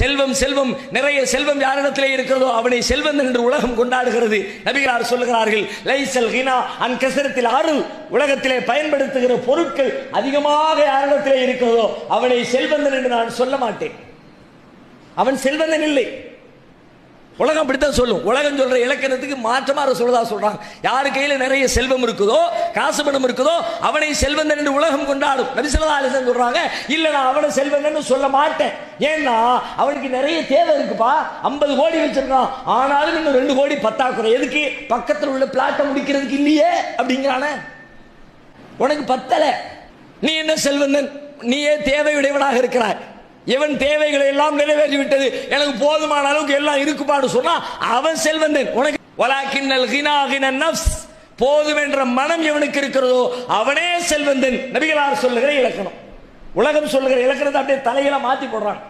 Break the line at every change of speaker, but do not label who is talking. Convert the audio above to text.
செல்வம் செல்வம். நிறைய செல்வம் யாரிடத்திலே இருக்கிறதோ அவனை செல்வந்தன் என்று உலகம் கொண்டாடுகிறது. நபிகார் சொல்லுகிறார்கள் லைசல் ஹினா அன் கசரத்தில் ஆறு உலகத்திலே பயன்படுத்துகிற பொருட்கள் அதிகமாக யாரிடத்திலே இருக்கிறதோ அவனை செல்வந்தன் என்று நான் சொல்ல மாட்டேன். அவன் செல்வந்தன் இல்லை. உலகம் அப்படித்தான் சொல்லும். உலகம் சொல்ற இலக்கணத்துக்கு மாற்றமாக சொல்றதா சொல்றாங்க. யாரு கையில நிறைய செல்வம் இருக்குதோ காசு பணம் இருக்குதோ அவனை செல்வந்தன் என்று உலகம் கொண்டாடும். நபிசல்லா அலிசன் சொல்றாங்க இல்ல நான் அவனை செல்வந்தன் சொல்ல மாட்டேன். ஏன்னா அவனுக்கு நிறைய தேவை இருக்குப்பா. ஐம்பது கோடி வச்சிருக்கான். ஆனாலும் இன்னும் ரெண்டு கோடி பத்தாக்குறை. எதுக்கு? பக்கத்தில் உள்ள பிளாட்டை முடிக்கிறதுக்கு இல்லையே அப்படிங்கிறான. உனக்கு பத்தல. நீ என்ன செல்வந்தன் நீயே தேவையுடையவனாக இருக்கிறாய். இவன் தேவைகளை எல்லாம் நிறைவேற்றி விட்டது எனக்கு போதுமான அளவுக்கு எல்லாம் இருக்குப்பான்னு சொன்னா அவன் செல்வந்தன். உனக்கு வலாக்கின்னல் ஹினா ஹின போதும் என்ற மனம் எவனுக்கு இருக்கிறதோ அவனே செல்வந்தன். நபிகளார் சொல்லுகிற இலக்கணம். உலகம் சொல்லுகிற இலக்கணத்தை அப்படியே தலையில மாத்தி போடுறான்